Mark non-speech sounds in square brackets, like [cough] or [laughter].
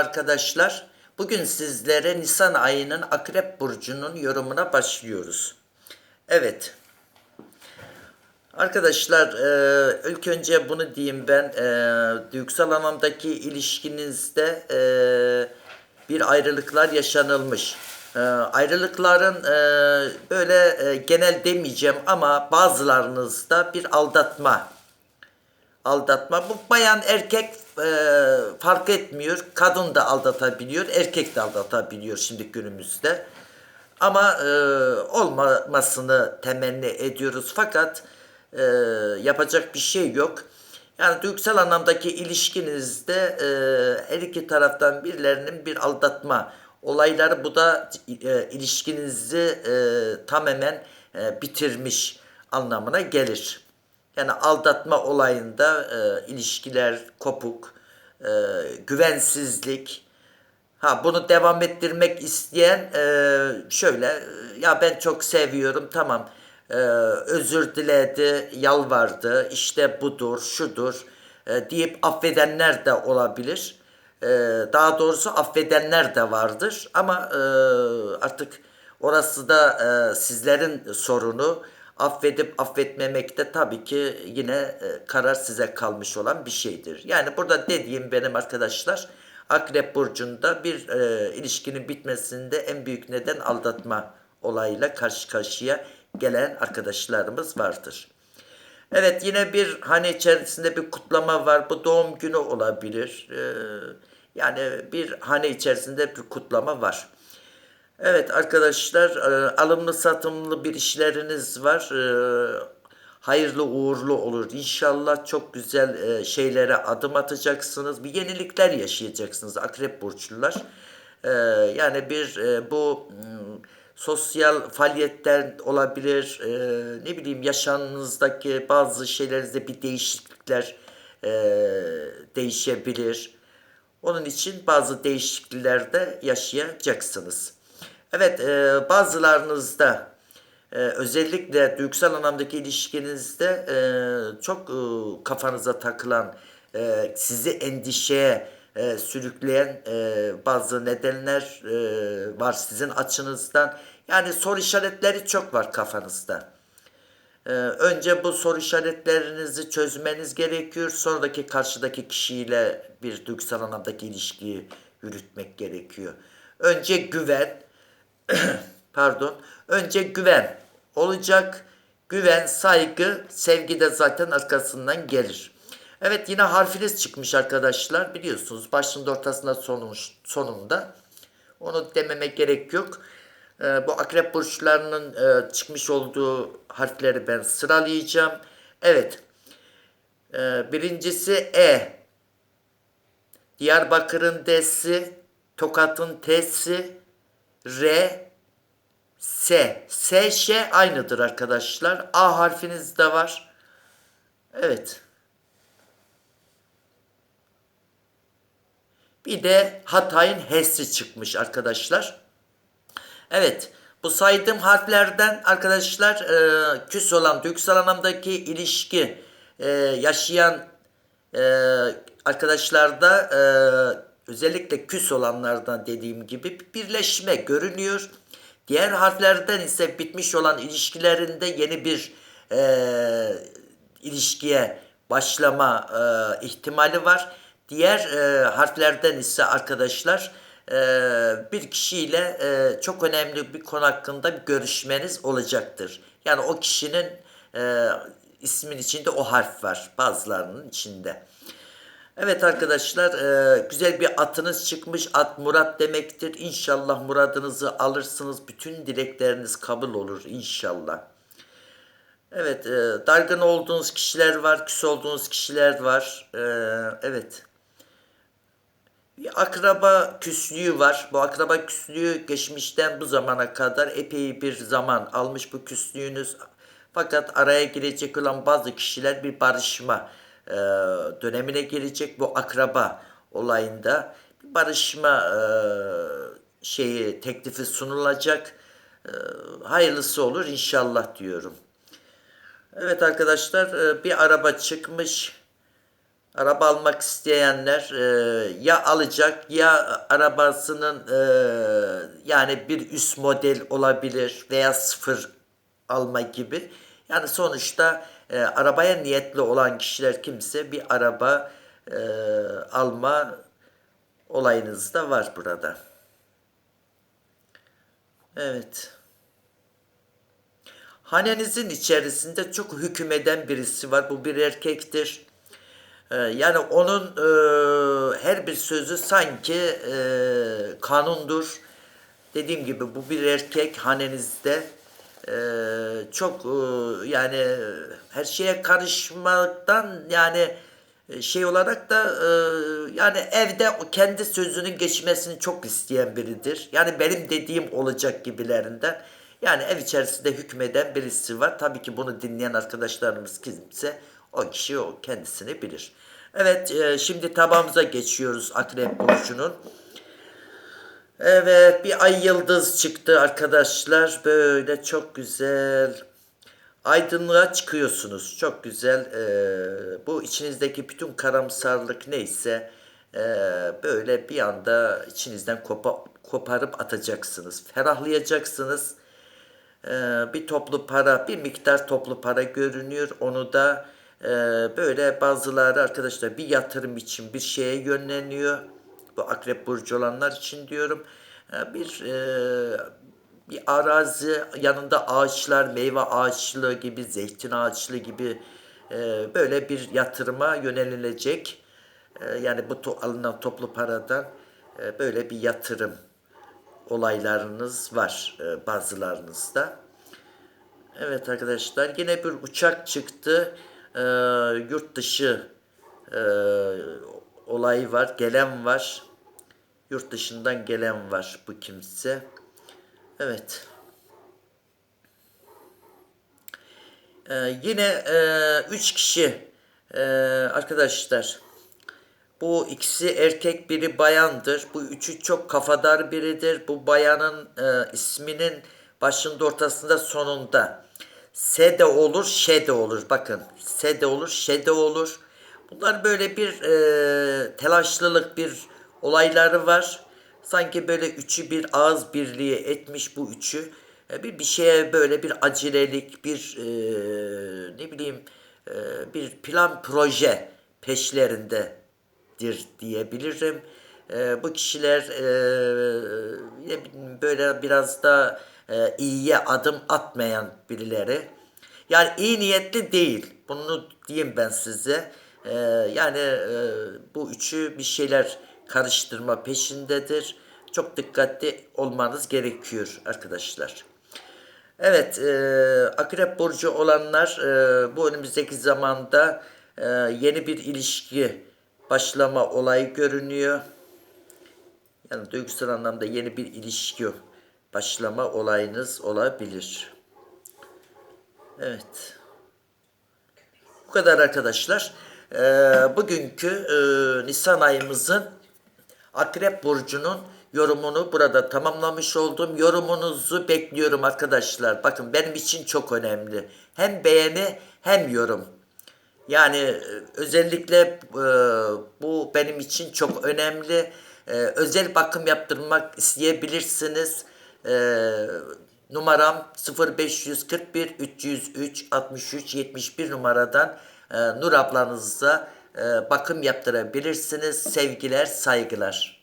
Arkadaşlar bugün sizlere Nisan ayının Akrep Burcu'nun yorumuna başlıyoruz. Evet. Arkadaşlar e, ilk önce bunu diyeyim ben e, duygusal anlamdaki ilişkinizde e, bir ayrılıklar yaşanılmış. E, ayrılıkların e, böyle e, genel demeyeceğim ama bazılarınızda bir aldatma aldatma. Bu bayan erkek e, fark etmiyor. Kadın da aldatabiliyor, erkek de aldatabiliyor şimdi günümüzde. Ama e, olmamasını temenni ediyoruz. Fakat e, yapacak bir şey yok. Yani duygusal anlamdaki ilişkinizde e, her iki taraftan birilerinin bir aldatma olayları bu da e, ilişkinizi e, tamamen e, bitirmiş anlamına gelir. Yani aldatma olayında e, ilişkiler kopuk, e, güvensizlik. Ha bunu devam ettirmek isteyen e, şöyle ya ben çok seviyorum tamam e, özür diledi, yalvardı işte budur, şudur e, deyip affedenler de olabilir. E, daha doğrusu affedenler de vardır ama e, artık orası da e, sizlerin sorunu affedip affetmemek de tabii ki yine e, karar size kalmış olan bir şeydir. Yani burada dediğim benim arkadaşlar Akrep Burcu'nda bir e, ilişkinin bitmesinde en büyük neden aldatma olayıyla karşı karşıya gelen arkadaşlarımız vardır. Evet yine bir hani içerisinde bir kutlama var. Bu doğum günü olabilir. E, yani bir hane içerisinde bir kutlama var. Evet arkadaşlar e, alımlı satımlı bir işleriniz var. E, Hayırlı uğurlu olur. İnşallah çok güzel e, şeylere adım atacaksınız. Bir yenilikler yaşayacaksınız akrep burçlular. Yani bir bu mm, sosyal faaliyetler olabilir. Ne bileyim yaşamınızdaki bazı şeylerinizde bir değişiklikler değişebilir. Onun için bazı değişiklikler de yaşayacaksınız. Evet, e, bazılarınızda e, özellikle duygusal anlamdaki ilişkinizde e, çok e, kafanıza takılan, e, sizi endişeye e, sürükleyen e, bazı nedenler e, var sizin açınızdan. Yani soru işaretleri çok var kafanızda. Ee, önce bu soru işaretlerinizi çözmeniz gerekiyor. Sonraki karşıdaki kişiyle bir duygusal anlamdaki ilişkiyi yürütmek gerekiyor. Önce güven, [clears throat] pardon, önce güven olacak. Güven, saygı, sevgi de zaten arkasından gelir. Evet yine harfiniz çıkmış arkadaşlar. Biliyorsunuz başında ortasında sonuç, sonunda. Onu dememe gerek yok. Ee, bu akrep burçlarının e, çıkmış olduğu harfleri ben sıralayacağım. Evet. Ee, birincisi E. Diyarbakır'ın D'si, Tokat'ın T'si, R, S. S, Ş aynıdır arkadaşlar. A harfiniz de var. Evet. Bir de Hatay'ın H'si çıkmış arkadaşlar. Evet. Bu saydığım harflerden arkadaşlar e, küs olan duygusal anlamdaki ilişki e, yaşayan e, arkadaşlarda e, özellikle küs olanlardan dediğim gibi bir birleşme görünüyor. Diğer harflerden ise bitmiş olan ilişkilerinde yeni bir e, ilişkiye başlama e, ihtimali var. Diğer e, harflerden ise arkadaşlar e, bir kişiyle e, çok önemli bir konu hakkında bir görüşmeniz olacaktır. Yani o kişinin e, ismin içinde o harf var bazılarının içinde. Evet arkadaşlar e, güzel bir atınız çıkmış. At Murat demektir. İnşallah muradınızı alırsınız. Bütün dilekleriniz kabul olur inşallah. Evet e, dargın olduğunuz kişiler var. Küs olduğunuz kişiler var. E, evet. Bir akraba küslüğü var. Bu akraba küslüğü geçmişten bu zamana kadar epey bir zaman almış bu küslüğünüz. Fakat araya girecek olan bazı kişiler bir barışma e, dönemine girecek. Bu akraba olayında bir barışma e, şeyi teklifi sunulacak. E, hayırlısı olur inşallah diyorum. Evet arkadaşlar e, bir araba çıkmış. araba almak isteyenler e, ya alacak ya arabasının e, yani bir üst model olabilir veya sıfır alma gibi. Yani sonuçta e, arabaya niyetli olan kişiler kimse bir araba e, alma olayınız da var burada. Evet. Hanenizin içerisinde çok hükümeden birisi var. Bu bir erkektir. Ee, yani onun e, her bir sözü sanki e, kanundur. Dediğim gibi bu bir erkek hanenizde e, çok e, yani her şeye karışmaktan yani e, şey olarak da e, yani evde kendi sözünün geçmesini çok isteyen biridir. Yani benim dediğim olacak gibilerinden. Yani ev içerisinde hükmeden birisi var. Tabii ki bunu dinleyen arkadaşlarımız kimse o kişi o kendisini bilir. Evet e, şimdi tabağımıza geçiyoruz Akrep Burcu'nun. Evet bir ay yıldız çıktı arkadaşlar. Böyle çok güzel. Aydınlığa çıkıyorsunuz. Çok güzel. Ee, bu içinizdeki bütün karamsarlık neyse e, böyle bir anda içinizden kopa, koparıp atacaksınız. Ferahlayacaksınız. Ee, bir toplu para, bir miktar toplu para görünüyor. Onu da e, böyle bazıları arkadaşlar bir yatırım için bir şeye yönleniyor. Bu akrep burcu olanlar için diyorum. Ee, bir e, bir arazi yanında ağaçlar, meyve ağaçlığı gibi, zeytin ağaçlığı gibi e, böyle bir yatırıma yönelilecek. E, yani bu to- alınan toplu paradan böyle bir yatırım olaylarınız var bazılarınızda. Evet arkadaşlar yine bir uçak çıktı. Yurt dışı olayı var, gelen var. Yurt dışından gelen var bu kimse. Evet. Ee, yine e, üç kişi e, arkadaşlar. Bu ikisi erkek biri bayandır. Bu üçü çok kafadar biridir. Bu bayanın e, isminin başında ortasında sonunda. S de olur, Ş de olur. Bakın S de olur, Ş de olur. Bunlar böyle bir e, telaşlılık bir olayları var. Sanki böyle üçü bir ağız birliği etmiş bu üçü. E, bir bir şeye böyle bir acelelik, bir e, ne bileyim e, bir plan proje peşlerindedir diyebilirim. E, bu kişiler e, böyle biraz da e, iyiye adım atmayan birileri. Yani iyi niyetli değil. Bunu diyeyim ben size. Ee, yani e, bu üçü bir şeyler karıştırma peşindedir. Çok dikkatli olmanız gerekiyor arkadaşlar. Evet, e, Akrep Burcu olanlar e, bu önümüzdeki zamanda e, yeni bir ilişki başlama olayı görünüyor. Yani duygusal anlamda yeni bir ilişki başlama olayınız olabilir. Evet. Bu kadar arkadaşlar. Ee, bugünkü e, Nisan ayımızın Akrep Burcu'nun yorumunu burada tamamlamış oldum. Yorumunuzu bekliyorum arkadaşlar. Bakın benim için çok önemli. Hem beğeni hem yorum. Yani e, özellikle e, bu benim için çok önemli. E, özel bakım yaptırmak isteyebilirsiniz. E, numaram 0541 303 63 71 numaradan e, Nur ablanıza e, bakım yaptırabilirsiniz. Sevgiler, saygılar.